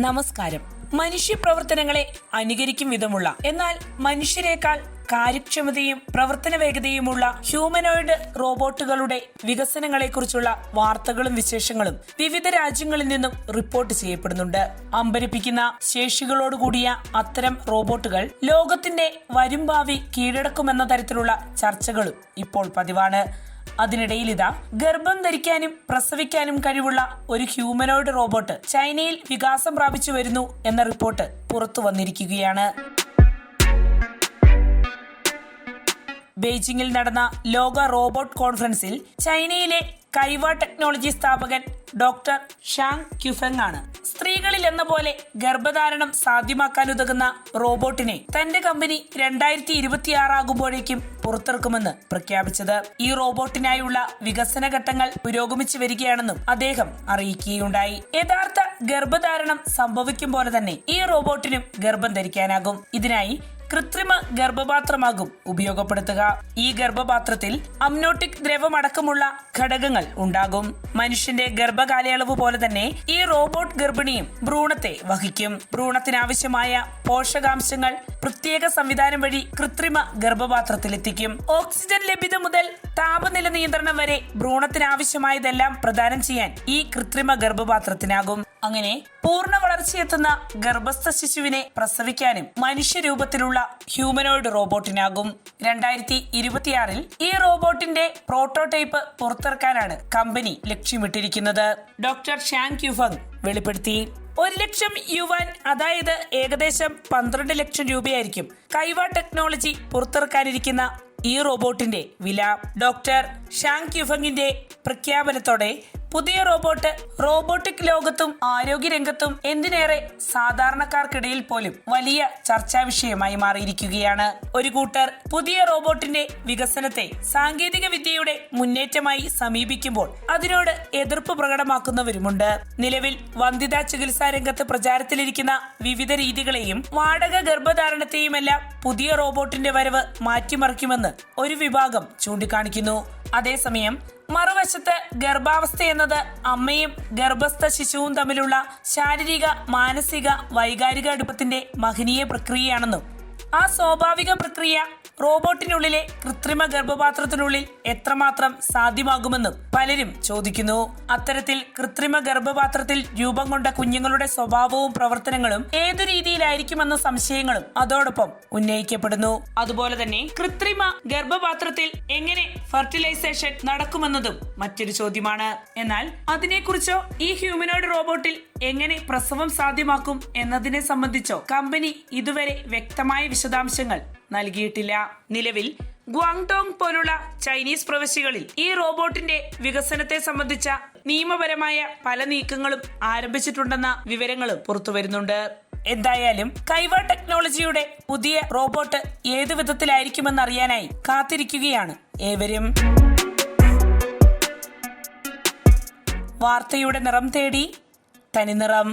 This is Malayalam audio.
നമസ്കാരം. മനുഷ്യ പ്രവർത്തനങ്ങളെ അനുകരിക്കും വിധമുള്ള എന്നാൽ മനുഷ്യരെക്കാൾ കാര്യക്ഷമതയും പ്രവർത്തന വേഗതയുമുള്ള ഹ്യൂമനോയിഡ് റോബോട്ടുകളുടെ വികസനങ്ങളെക്കുറിച്ചുള്ള വാർത്തകളും വിശേഷങ്ങളും വിവിധ രാജ്യങ്ങളിൽ നിന്നും റിപ്പോർട്ട് ചെയ്യപ്പെടുന്നുണ്ട്. അമ്പരിപ്പിക്കുന്ന ശേഷികളോടുകൂടിയ അത്തരം റോബോട്ടുകൾ ലോകത്തിന്റെ വരും ഭാവി കീഴടക്കുമെന്ന തരത്തിലുള്ള ചർച്ചകളും ഇപ്പോൾ പതിവാണ്. അതിനിടയിൽ ഇതാ ഗർഭം ധരിക്കാനും പ്രസവിക്കാനും കഴിവുള്ള ഒരു ഹ്യൂമനോയിഡ് റോബോട്ട് ചൈനയിൽ വികാസം പ്രാപിച്ചു വരുന്നു എന്ന റിപ്പോർട്ട് പുറത്തു വന്നിരിക്കുകയാണ്. ബെയ്ജിംഗിൽ നടന്ന ലോക റോബോട്ട് കോൺഫറൻസിൽ ചൈനയിലെ കൈവ ടെക്നോളജി സ്ഥാപകൻ ഡോക്ടർ ഷാങ് ക്യുഫെങ് ആണ്. സ്ത്രീകളിൽ എന്ന പോലെ ഗർഭധാരണം സാധ്യമാക്കാൻ ഉതകുന്ന റോബോട്ടിനെ തന്റെ കമ്പനി രണ്ടായിരത്തി ഇരുപത്തിയാറാകുമ്പോഴേക്കും പുറത്തിറക്കുമെന്ന് പ്രഖ്യാപിച്ചത്. ഈ റോബോട്ടിനായുള്ള വികസന ഘട്ടങ്ങൾ പുരോഗമിച്ചു വരികയാണെന്നും അദ്ദേഹം അറിയിക്കുകയുണ്ടായി. യഥാർത്ഥ ഗർഭധാരണം സംഭവിക്കും പോലെ തന്നെ ഈ റോബോട്ടിനും ഗർഭം ധരിക്കാനാകും. ഇതിനായി കൃത്രിമ ഗർഭപാത്രമാകും ഉപയോഗപ്പെടുത്തുക. ഈ ഗർഭപാത്രത്തിൽ അമ്നോട്ടിക് ദ്രവമടക്കമുള്ള ഘടകങ്ങൾ ഉണ്ടാകും. മനുഷ്യന്റെ ഗർഭകാലയളവ് പോലെ തന്നെ ഈ റോബോട്ട് ഗർഭിണിയും ഭ്രൂണത്തെ വഹിക്കും. ഭ്രൂണത്തിനാവശ്യമായ പോഷകാംശങ്ങൾ പ്രത്യേക സംവിധാനം വഴി കൃത്രിമ ഗർഭപാത്രത്തിലെത്തിക്കും. ഓക്സിജൻ ലഭ്യത മുതൽ താപനില നിയന്ത്രണം വരെ ഭ്രൂണത്തിനാവശ്യമായതെല്ലാം പ്രദാനം ചെയ്യാൻ ഈ കൃത്രിമ ഗർഭപാത്രത്തിനാകും. അങ്ങനെ പൂർണ വളർച്ചയെത്തുന്ന ഗർഭസ്ഥ ശിശുവിനെ പ്രസവിക്കാനും മനുഷ്യരൂപത്തിലുള്ള ഹ്യൂമനോയിഡ് റോബോട്ടിനാകും. രണ്ടായിരത്തി ഇരുപത്തിയാറിൽ ഈ റോബോട്ടിന്റെ പ്രോട്ടോടൈപ്പ് പുറത്തിറക്കാനാണ് കമ്പനി ലക്ഷ്യമിട്ടിരിക്കുന്നത്. ഡോക്ടർ ഷാങ് ക്യുഫങ് വെളിപ്പെടുത്തി. ഒരു ലക്ഷം യുവാൻ അതായത് ഏകദേശം പന്ത്രണ്ട് ലക്ഷം രൂപയായിരിക്കും കൈവ ടെക്നോളജി പുറത്തിറക്കാനിരിക്കുന്ന ഈ റോബോട്ടിന്റെ വില. ഡോക്ടർ ഷാങ് ക്യുഫങ്ങിന്റെ പ്രഖ്യാപനത്തോടെ പുതിയ റോബോട്ട് റോബോട്ടിക് ലോകത്തും ആരോഗ്യരംഗത്തും എന്തിനേറെ സാധാരണക്കാർക്കിടയിൽ പോലും വലിയ ചർച്ചാ വിഷയമായി മാറിയിരിക്കുകയാണ്. ഒരു കൂട്ടർ പുതിയ റോബോട്ടിന്റെ വികസനത്തെ സാങ്കേതിക വിദ്യയുടെ മുന്നേറ്റമായി സമീപിക്കുമ്പോൾ അതിനോട് എതിർപ്പ് പ്രകടമാക്കുന്നവരുമുണ്ട്. നിലവിൽ വന്ധ്യതാ ചികിത്സാ രംഗത്ത് പ്രചാരത്തിലിരിക്കുന്ന വിവിധ രീതികളെയും വാടക ഗർഭധാരണത്തെയുമെല്ലാം പുതിയ റോബോട്ടിന്റെ വരവ് മാറ്റിമറിക്കുമെന്ന് ഒരു വിഭാഗം ചൂണ്ടിക്കാണിക്കുന്നു. അതേസമയം മറുവശത്ത് ഗർഭാവസ്ഥ എന്നത് അമ്മയും ഗർഭസ്ഥ ശിശുവും തമ്മിലുള്ള ശാരീരിക മാനസിക വൈകാരിക അടുപ്പത്തിന്റെ മഹനീയ പ്രക്രിയയാണെന്നും ആ സ്വാഭാവിക പ്രക്രിയ റോബോട്ടിനുള്ളിലെ കൃത്രിമ ഗർഭപാത്രത്തിനുള്ളിൽ എത്രമാത്രം സാധ്യമാകുമെന്നും പലരും ചോദിക്കുന്നു. അത്തരത്തിൽ കൃത്രിമ ഗർഭപാത്രത്തിൽ രൂപം കൊണ്ട കുഞ്ഞുങ്ങളുടെ സ്വഭാവവും പ്രവർത്തനങ്ങളും ഏതു രീതിയിലായിരിക്കുമെന്ന സംശയങ്ങളും അതോടൊപ്പം ഉന്നയിക്കപ്പെടുന്നു. അതുപോലെ തന്നെ കൃത്രിമ ഗർഭപാത്രത്തിൽ എങ്ങനെ ഫെർട്ടിലൈസേഷൻ നടക്കുമെന്നതും മറ്റൊരു ചോദ്യമാണ്. എന്നാൽ അതിനെക്കുറിച്ചോ ഈ ഹ്യൂമനോയിഡ് റോബോട്ടിൽ എങ്ങനെ പ്രസവം സാധ്യമാക്കും എന്നതിനെ സംബന്ധിച്ചോ കമ്പനി ഇതുവരെ വ്യക്തമായ വിശദാംശങ്ങൾ നൽകിയിട്ടില്ല. നിലവിൽ ഗ്വാങ്ടോങ് പോലുള്ള ചൈനീസ് പ്രവശ്യകളിൽ ഈ റോബോട്ടിന്റെ വികസനത്തെ സംബന്ധിച്ച നിയമപരമായ പല നീക്കങ്ങളും ആരംഭിച്ചിട്ടുണ്ടെന്ന വിവരങ്ങളും പുറത്തുവരുന്നുണ്ട് എന്തായാലും കൈവ ടെക്നോളജിയുടെ പുതിയ റോബോട്ട് ഏതു വിധത്തിലായിരിക്കുമെന്ന് അറിയാനായി കാത്തിരിക്കുകയാണ് ഏവരും. വാർത്തയുടെ നിറം തേടി തനിനിറം